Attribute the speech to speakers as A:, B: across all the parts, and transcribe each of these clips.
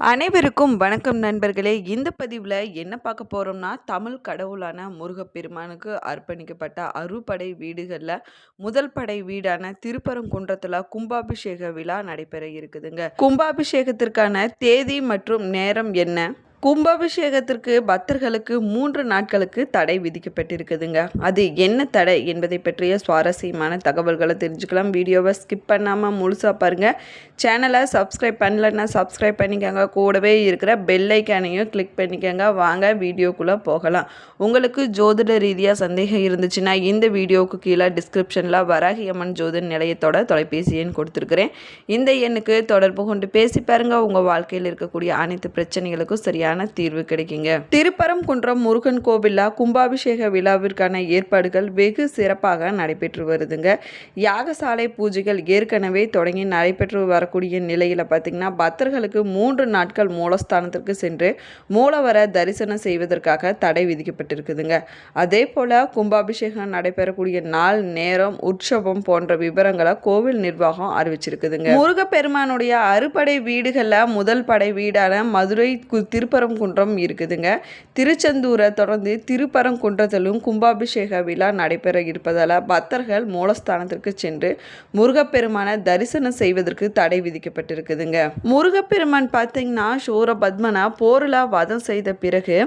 A: அனைவருக்கும் வணக்கம் நண்பர்களே. இந்த பதிவில் என்ன பார்க்க போகிறோம்னா தமிழ் கடவுளான முருகப்பெருமானுக்கு அர்ப்பணிக்கப்பட்ட அறுபடை வீடுகளில் முதல் படை வீடான திருப்பரங்குன்றத்தில் கும்பாபிஷேக விழா நடைபெற இருக்குதுங்க. கும்பாபிஷேகத்திற்கான தேதி மற்றும் நேரம் என்ன? கும்பாபிஷேகத்திற்கு பக்தர்களுக்கு மூன்று நாட்களுக்கு தடை விதிக்கப்பட்டிருக்குதுங்க. அது என்ன தடை என்பதை பற்றிய சுவாரஸ்யமான தகவல்களை தெரிஞ்சுக்கலாம். வீடியோவை ஸ்கிப் பண்ணாமல் முழுசாக பாருங்கள் சேனலை சப்ஸ்கிரைப் பண்ணலன்னா சப்ஸ்கிரைப் பண்ணிக்கோங்க. கூடவே இருக்கிற பெல்லைக்கானையும் கிளிக் பண்ணிக்கோங்க. வாங்க வீடியோக்குள்ளே போகலாம். உங்களுக்கு ஜோதிட ரீதியாக சந்தேகம் இருந்துச்சுன்னா இந்த வீடியோவுக்கு கீழே டிஸ்கிரிப்ஷனில் வராகி அம்மன் ஜோதிட நிலையத்தோட தொலைபேசி எண் கொடுத்துருக்குறேன். இந்த எண்ணுக்கு தொடர்பு கொண்டு பேசி பாருங்கள் உங்கள் வாழ்க்கையில் இருக்கக்கூடிய அனைத்து பிரச்சனைகளுக்கும் சரியான தீர்வு கிடைக்குங்க. திருப்பரங்குன்றம் முருகன் கோவிலில் கும்பாபிஷேக விழாவிற்கான ஏற்பாடுகள் வெகு சிறப்பாக நடைபெற்று வருதுங்க. யாகசாலை பூஜைகள் ஏற்கனவே தொடங்கி நடைபெற்று வரக்கூடிய நிலையில் பார்த்திங்கன்னா பக்தர்களுக்கு மூன்று நாட்கள் மூலஸ்தானத்திற்கு சென்று மூலவர தரிசனம் செய்வதற்காக தடை விதிக்கப்பட்டிருக்குதுங்க. அதே போல் கும்பாபிஷேகம் நடைபெறக்கூடிய நாள் நேரம் உற்சவம் போன்ற விவரங்களை கோவில் நிர்வாகம் அறிவிச்சிருக்குதுங்க. முருகப்பெருமானுடைய அறுபடை வீடுகளில் முதல் படை வீடான மதுரை திருப்பரம் திருப்பரங்குன்றம் இருக்குதுங்க. திருச்செந்தூரை தொடர்ந்து திருப்பரங்குன்றத்திலும் கும்பாபிஷேக விழா நடைபெற இருப்பதால் பக்தர்கள் மூலஸ்தானத்திற்கு சென்று முருகப்பெருமானை தரிசனம் செய்வதற்கு தடை விதிக்கப்பட்டிருக்குதுங்க. முருகப்பெருமான் பார்த்தீங்கன்னா சூரபத்மனா போரில் வதம் செய்த பிறகு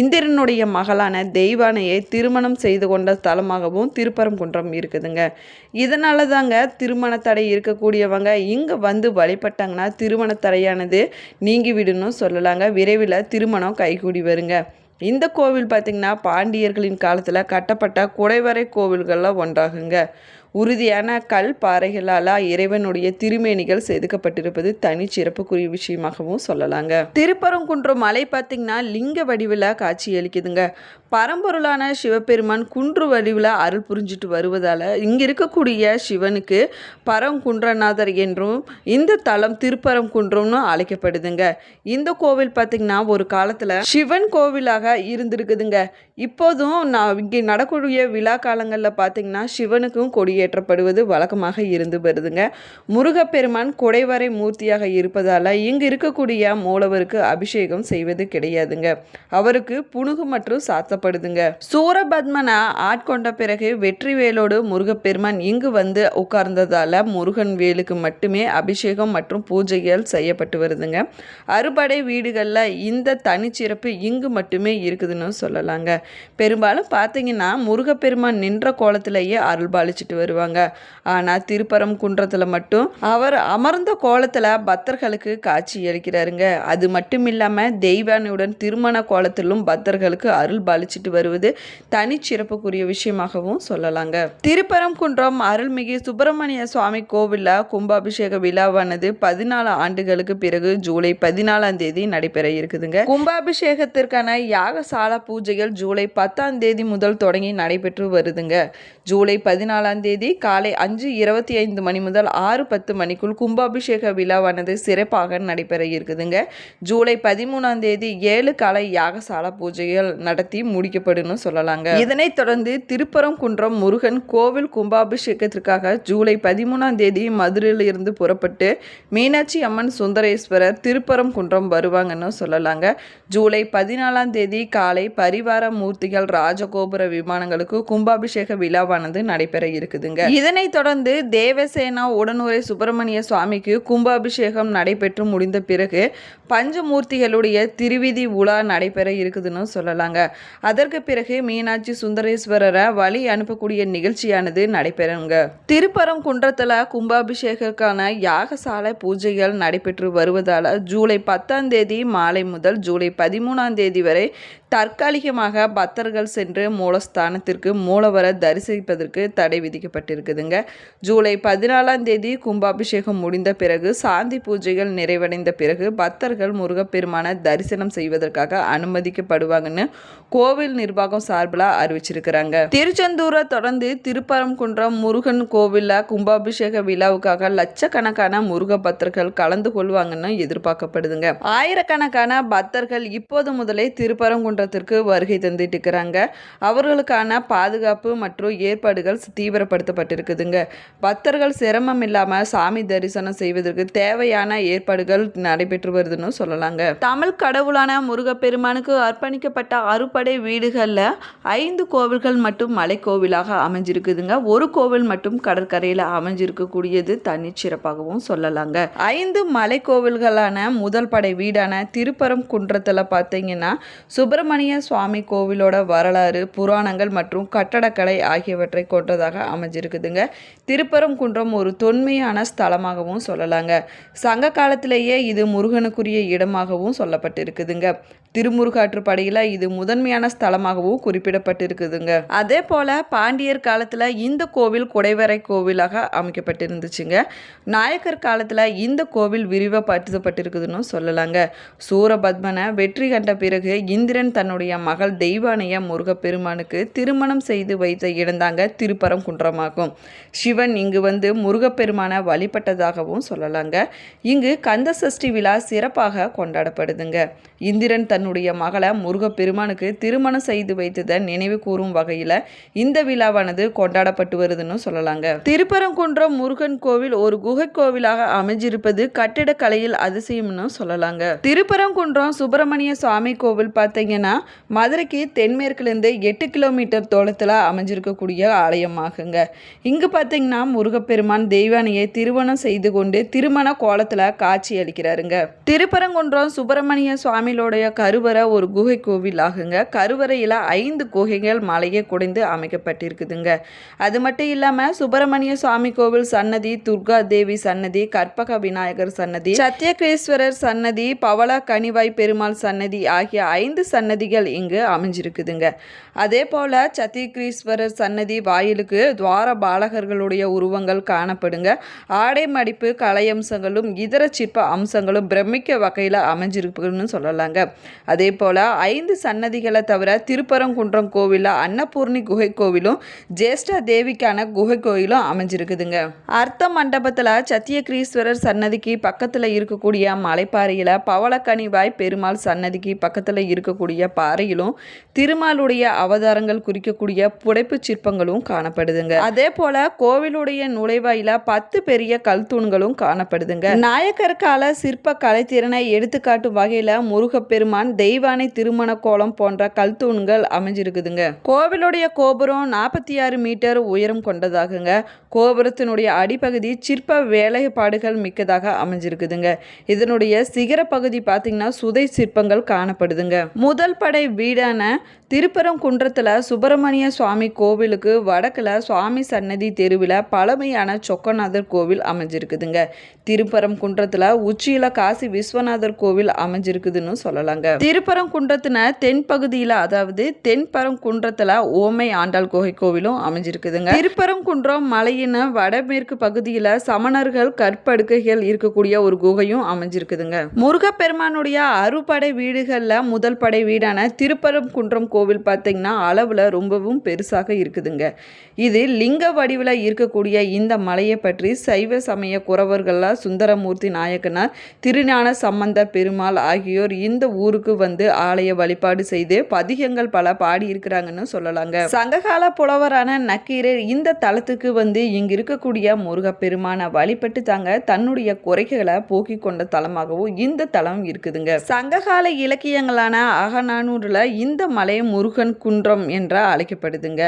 A: இந்திரனுடைய மகளான தெய்வானையை திருமணம் செய்து கொண்ட ஸ்தலமாகவும் திருப்பரங்குன்றம் இருக்குதுங்க. இதனால தாங்க திருமண தடை இருக்கக்கூடியவங்க இங்கே வந்து வழிபட்டாங்கன்னா திருமண தடையானது நீங்கிவிடுன்னு விடணும் சொல்லலாங்க. விரைவில் திருமணம் கைகூடி வருங்க. இந்த கோவில் பார்த்திங்கன்னா பாண்டியர்களின் காலத்தில் கட்டப்பட்ட குடைவரை கோவில்களில் ஒன்றாகுங்க. உறுதியான கல் பாறைகளால் இறைவனுடைய திருமேனிகள் செதுக்கப்பட்டிருப்பது தனி சிறப்புக்குரிய விஷயமாகவும் சொல்லலாங்க. திருப்பரங்குன்றம் மலை பார்த்திங்கன்னா லிங்க வடிவில் காட்சி அளிக்குதுங்க பரம்பொருளான சிவபெருமான் குன்று வடிவில் அருள் புரிஞ்சிட்டு வருவதால் இங்கே இருக்கக்கூடிய சிவனுக்கு பரங்குன்றநாதர் என்றும் இந்த தலம் திருப்பரங்குன்றம்னு அழைக்கப்படுதுங்க. இந்த கோவில் பார்த்திங்கன்னா ஒரு காலத்தில் சிவன் கோவிலாக இருந்திருக்குதுங்க. இப்போதும் நான் இங்கே நடக்கக்கூடிய விழா காலங்களில் பார்த்திங்கன்னா சிவனுக்கும் கொடியே ஏற்றப்படுவது வழக்கமாக இருந்து வருதுங்க. முருகப்பெருமான் குடைவரை மூர்த்தியாக இருப்பதால் இங்கு இருக்கக்கூடிய மூலவருக்கு அபிஷேகம் செய்வது கிடையாதுங்க. அவருக்கு புனுகு மற்றும் சாத்தப்படுதுங்க. சூரபத்மனா ஆட்கொண்ட பிறகு வெற்றிவேலோடு முருகப்பெருமான் இங்கு வந்து உட்கார்ந்ததால முருகன் வேலுக்கு மட்டுமே அபிஷேகம் மற்றும் பூஜைகள் செய்யப்பட்டு வருதுங்க. அறுபடை வீடுகளில் இந்த தனிச்சிறப்பு இங்கு மட்டுமே இருக்குதுன்னு சொல்லலாங்க. பெரும்பாலும் பார்த்தீங்கன்னா முருகப்பெருமான் நின்ற கோலத்திலேயே அருள் பாலிச்சிட்டு வருவாங்க. ஆனால் திருப்பரம் குன்றத்தில் மட்டும் அவர் அமர்ந்த கோலத்தில் பக்தர்களுக்கு காட்சி அளிக்கிறாருங்க. அது மட்டும் இல்லாமல் தெய்வானியுடன் திருமண கோலத்திலும் பக்தர்களுக்கு அருள் பாலிச்சிட்டு வருவது தனிச்சிறப்புக்குரிய விஷயமாகவும் சொல்லலாங்க. திருப்பரம் குன்றம் அருள்மிகு சுப்பிரமணிய சுவாமி கோவிலில் கும்பாபிஷேக விழாவானது பதினாலு ஆண்டுகளுக்கு பிறகு ஜூலை பதினாலாம் தேதி நடைபெற இருக்குதுங்க. கும்பாபிஷேகத்திற்கான யாகசாலா பூஜைகள் ஜூலை பத்தாம் தேதி முதல் தொடங்கி நடைபெற்று வருதுங்க. ஜூலை பதினாலாம் தேதி காலை அஞ்சு இருபத்தி ஐந்து மணி முதல் ஆறு பத்து மணிக்குள் கும்பாபிஷேக விழாவானது சிறப்பாக நடைபெற இருக்குதுங்க. ஜூலை பதிமூணாம் தேதி ஏழு காலை யாகசாலா பூஜைகள் நடத்தி முடிக்கப்படும் சொல்லலாங்க. இதனைத் தொடர்ந்து திருப்பரங்குன்றம் முருகன் கோவில் கும்பாபிஷேகத்திற்காக ஜூலை பதிமூணாம் தேதி மதுரையில் இருந்து புறப்பட்டு மீனாட்சி அம்மன் சுந்தரேஸ்வரர் திருப்பரங்குன்றம் வருவாங்கன்னு சொல்லலாங்க. ஜூலை பதினாலாம் தேதி காலை பரிவார மூர்த்திகள் ராஜகோபுர விமானங்களுக்கு கும்பாபிஷேக விழாவானது நடைபெற இருக்குது. இருக்குதுங்க இதனைத் தொடர்ந்து தேவசேனா உடனுரை சுப்பிரமணிய சுவாமிக்கு கும்பாபிஷேகம் நடைபெற்று முடிந்த பிறகு பஞ்சமூர்த்திகளுடைய திருவிதி உலா நடைபெற இருக்குதுன்னு சொல்லலாங்க. அதற்கு பிறகு மீனாட்சி சுந்தரேஸ்வரரை வழி அனுப்பக்கூடிய நிகழ்ச்சியானது நடைபெறுங்க. திருப்பரங்குன்றத்தில் கும்பாபிஷேகக்கான யாகசாலை பூஜைகள் நடைபெற்று வருவதால் ஜூலை பத்தாம் தேதி மாலை முதல் ஜூலை பதிமூணாம் தேதி வரை தற்காலிகமாக பக்தர்கள் சென்று மூலஸ்தானத்திற்கு மூலவர தரிசிப்பதற்கு தடை விதிக்கப்பட்டிருக்குதுங்க. ஜூலை பதினாலாம் தேதி கும்பாபிஷேகம் முடிந்த பிறகு சாந்தி பூஜைகள் நிறைவடைந்த பிறகு பக்தர்கள் முருகப்பெருமான தரிசனம் செய்வதற்காக அனுமதிக்கப்படுவாங்கன்னு கோவில் நிர்வாகம் சார்பில் அறிவிச்சிருக்கிறாங்க. திருச்செந்தூரை தொடர்ந்து திருப்பரங்குன்றம் முருகன் கோவிலில் கும்பாபிஷேக விழாவுக்காக லட்சக்கணக்கான முருக பக்தர்கள் கலந்து கொள்வாங்கன்னு எதிர்பார்க்கப்படுதுங்க. ஆயிரக்கணக்கான பக்தர்கள் இப்போது முதலே திருப்பரங்குன்ற திருத்தலத்திற்கு வருகை தந்துட்டு இருக்கிறாங்க அவர்களுக்கான பாதுகாப்பு மற்றும் ஏற்பாடுகள் தீவிரப்படுத்தப்பட்டிருக்குதுங்க. பக்தர்கள் சிரமம் இல்லாமல் சாமி தரிசனம் செய்வதற்கு தேவையான ஏற்பாடுகள் நடைபெற்று வருதுன்னு சொல்லலாங்க. தமிழ் கடவுளான முருகப்பெருமானுக்கு அர்ப்பணிக்கப்பட்ட அறுபடை வீடுகளில் ஐந்து கோவில்கள் மட்டும் மலைக்கோவிலாக அமைஞ்சிருக்குதுங்க. ஒரு கோவில் மட்டும் கடற்கரையில் அமைஞ்சிருக்கக்கூடியது தனி சிறப்பாகவும் சொல்லலாங்க. ஐந்து மலைக்கோவில்களான முதல் படை வீடான திருப்பரம் குன்றத்தில் பார்த்தீங்கன்னா சுப்பிரமணிய சுவாமி கோவிலோட வரலாறு புராணங்கள் மற்றும் கட்டடக்கலை ஆகியவற்றை கொண்டதாக அமைஞ்சிருக்குதுங்க. திருப்பரங்குன்றம் ஒரு தொன்மையான ஸ்தலமாகவும் சொல்லலாங்க. சங்க காலத்திலேயே இது முருகனுக்குரிய இடமாகவும் சொல்லப்பட்டிருக்குதுங்க. திருமுருகாற்றுப்படையில் இது முதன்மையான ஸ்தலமாகவும் குறிப்பிடப்பட்டிருக்குதுங்க. அதே போல் பாண்டியர் காலத்தில் இந்த கோவில் குடைவரை கோவிலாக அமைக்கப்பட்டிருந்துச்சுங்க. நாயக்கர் காலத்தில் இந்த கோவில் விரிவப்படுத்தப்பட்டிருக்குதுன்னு சொல்லலாங்க. சூரபத்மனை வெற்றி கண்ட பிறகு இந்திரன் தன்னுடைய மகள் தெய்வானைய முருகப்பெருமானுக்கு திருமணம் செய்து வைத்த இடம்தாங்க திருப்பரங்குன்றமாகும். சிவன் இங்கு வந்து முருகப்பெருமானை வழிபட்டதாகவும் சொல்லலாங்க. இங்கு கந்த சஷ்டி விழா சிறப்பாக கொண்டாடப்படுதுங்க. இந்திரன் தன்னுடைய மகளை முருகப்பெருமானுக்கு திருமணம் செய்து வைத்ததை நினைவு கூறும் வகையில் இந்த விழாவானது கொண்டாடப்பட்டு வருதுன்னு சொல்லலாங்க. திருப்பரங்குன்றம் முருகன் கோவில் ஒரு குகை கோவிலாக அமைஞ்சிருப்பது கட்டிடக்கலையில் அதிசயம்னு சொல்லலாங்க. திருப்பரங்குன்றம் சுப்பிரமணிய சுவாமி கோவில் பார்த்தீங்கன்னா மதுரைக்கு தென்மேற்குலேருந்து எட்டு கிலோமீட்டர் தோளத்தில் அமைஞ்சிருக்கக்கூடிய ஆலயமாகுங்க. இங்கு பார்த்தீங்கன்னா முருகப்பெருமான் தெய்வானையை திருமணம் செய்து கொண்டு திருமண கோலத்தில் காட்சி அளிக்கிறாருங்க. திருப்பரங்குன்றம் சுப்பிரமணிய சுவாமியோடைய கருவறை ஒரு குகை கோவில் ஆகுங்க. கருவறையில் ஐந்து குகைகள் மலையை குடைந்து அமைக்கப்பட்டிருக்குதுங்க. அது மட்டும் இல்லாமல் சுப்பிரமணிய சுவாமி கோவில் சன்னதி துர்கா தேவி சன்னதி கற்பக விநாயகர் சன்னதி சத்தியகேஸ்வரர் சன்னதி பவள கனிவாய் பெருமாள் சன்னதி ஆகிய ஐந்து சன்னதிகள் இங்கு அமைஞ்சிருக்குதுங்க. அதே போல் சத்தியகிரீஸ்வரர் சன்னதி வாயிலுக்கு துவார பாலகர்களுடைய உருவங்கள் காணப்படுங்க. ஆடை மடிப்பு கலையம்சங்களும் இதர சிற்ப அம்சங்களும் பிரமிக்க வகையில் அமைஞ்சிருக்குன்னு சொல்லலாங்க. அதே போல் ஐந்து சன்னதிகளை தவிர திருப்பரங்குன்றம் கோவிலில் அன்னபூர்ணி குகை கோவிலும் ஜேஷ்ட தேவிக்கான குகை கோயிலும் அமைஞ்சிருக்குதுங்க. அர்த்த மண்டபத்தில் சத்தியகிரீஸ்வரர் சன்னதிக்கு பக்கத்தில் இருக்கக்கூடிய மலைப்பாறையில் பவளக்கனிவாய் பெருமாள் சன்னதிக்கு பக்கத்தில் இருக்கக்கூடிய பாறையிலும் திருமாலுடைய அவதாரங்கள் குறிக்கக்கூடிய புடைப்பு சிற்பங்களும் காணப்படுதுங்க. அதே போல கோவிலுடைய நுழைவாயில பத்து பெரிய கல் தூண்களும் காணப்படுதுங்க. நாயக்கர் கால சிற்ப கலைத்திறனை எடுத்துக்காட்டும் வகையில முருகப்பெருமான் தெய்வானை திருமண கோலம் போன்ற கல்தூண்கள் அமைஞ்சிருக்குதுங்க. கோவிலுடைய கோபுரம் நாற்பத்தி ஆறு மீட்டர் உயரம் கொண்டதாகுங்க. கோபுரத்தினுடைய அடிப்பகுதி சிற்ப வேலைப்பாடுகள் மிக்கதாக அமைஞ்சிருக்குதுங்க. இதனுடைய சிகர பகுதி பார்த்தீங்கன்னா சுதை சிற்பங்கள் காணப்படுதுங்க. முதல் படை வீடான திருப்பரங்குன்றத்தில் சுப்பிரமணிய சுவாமி கோவிலுக்கு வடக்கில் சுவாமி சன்னதி தெருவில் பழமையான சொக்கநாதர் கோவில் அமைஞ்சிருக்குதுங்க. திருப்பரங்குன்றத்தில் உச்சியில் காசி விஸ்வநாதர் கோவில் அமைஞ்சிருக்குதுன்னு சொல்லலாங்க. திருப்பரங்குன்றத்தின தென்பகுதியில் அதாவது தென்பரங்குன்றத்தில் ஓமை ஆண்டாள் குகை கோவிலும் அமைஞ்சிருக்குதுங்க. திருப்பரங்குன்றம் மலையின வடமேற்கு பகுதியில் சமணர்கள் கற்படுக்கைகள் இருக்கக்கூடிய ஒரு குகையும் அமைஞ்சிருக்குதுங்க. முருகப்பெருமானுடைய அறுபடை வீடுகளில் முதல் படை வீடான திருப்பரங்குன்றம் கோவில் பார்த்தீங்கன்னா அளவில் ரொம்பவும் பெருசாக இருக்குதுங்க. இது லிங்க வடிவில் இருக்கக்கூடிய இந்த மலையை பற்றி சைவ சமய குறவர்களாக சுந்தரமூர்த்தி நாயக்கனார் திருஞான சம்பந்த பெருமாள் ஆகியோர் இந்த ஊருக்கு வந்து ஆலய வழிபாடு செய்து பதிகங்கள் பல பாடியிருக்கிறாங்கன்னு சொல்லலாங்க. சங்ககால புலவரான நக்கீரர் இந்த தலத்துக்கு வந்து இங்கு இருக்கக்கூடிய முருகப்பெருமான வழிபட்டு தாங்க தன்னுடைய குறைகளை போக்கி கொண்ட தலமாகவும் இந்த தலம் இருக்குதுங்க. சங்ககால இலக்கியங்களான அகநானூரில் இந்த மலை முருகன் குன்றம் என்ற அழைக்கப்படுதுங்க.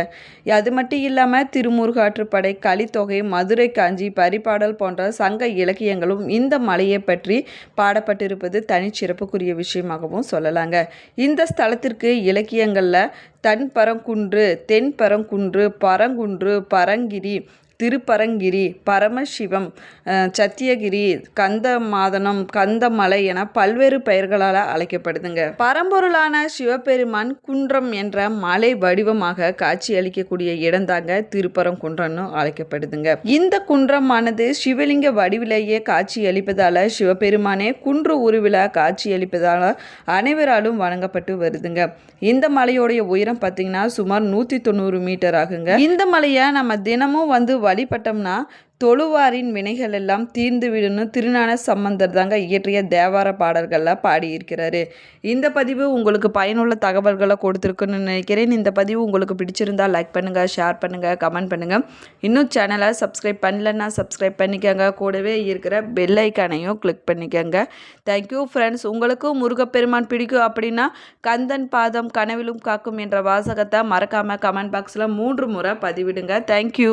A: அது மட்டும் இல்லாமல் திருமுருகாற்றுப்படை கலித்தொகை மதுரை காஞ்சி பரிபாடல் போன்ற சங்க இலக்கியங்களும் இந்த மலையை பற்றி பாடப்பட்டிருப்பது தனிச்சிறப்புக்குரிய விஷயமாகவும் சொல்லலாங்க. இந்த ஸ்தலத்திற்கு இலக்கியங்களில் தன்பரங்குன்று தென்பரங்குன்று பரங்குன்று பரங்கிரி திருப்பரங்கிரி பரமசிவம் அஹ், சத்தியகிரி கந்தமாதனம் கந்தமலை என பல்வேறு பெயர்களால் அழைக்கப்படுதுங்க. பரம்பொருளான சிவபெருமான் குன்றம் என்ற மலை வடிவமாக காட்சி அளிக்கக்கூடிய இடம்தாங்க திருப்பரங்குன்றம்னு அழைக்கப்படுதுங்க. இந்த குன்றமானது சிவலிங்க வடிவிலேயே காட்சி அளிப்பதால் சிவபெருமானே குன்று உருவில காட்சி அளிப்பதால் அனைவராலும் வணங்கப்பட்டு வருதுங்க. இந்த மலையோடைய உயரம் பார்த்தீங்கன்னா சுமார் நூற்றி தொண்ணூறு மீட்டர் ஆகுங்க. இந்த மலையை நம்ம தினமும் வந்து வழிபட்டோம்னா தொழுவாரின் வினைகள் எல்லாம் தீர்ந்து விடும்னு திருஞான சம்பந்தர் தாங்க இயற்றிய தேவார பாடல்களில் பாடியிருக்கிறாரு. இந்த பதிவு உங்களுக்கு பயனுள்ள தகவல்களை கொடுத்துருக்குன்னு நினைக்கிறேன். இந்த பதிவு உங்களுக்கு பிடிச்சிருந்தா லைக் பண்ணுங்கள் ஷேர் பண்ணுங்கள் கமெண்ட் பண்ணுங்கள் இன்னும் சேனலை சப்ஸ்கிரைப் பண்ணலன்னா சப்ஸ்கிரைப் பண்ணிக்கோங்க. கூடவே இருக்கிற பெல் ஐக்கானையும் கிளிக் பண்ணிக்கோங்க. தேங்க்யூ ஃப்ரெண்ட்ஸ் உங்களுக்கும் முருகப்பெருமான் பிடிக்கும் அப்படின்னா கந்தன் பாதம் கனவிலும் காக்கும் என்ற வாசகத்தை மறக்காமல் கமெண்ட் பாக்ஸில் மூன்று முறை பதிவிடுங்க. தேங்க்யூ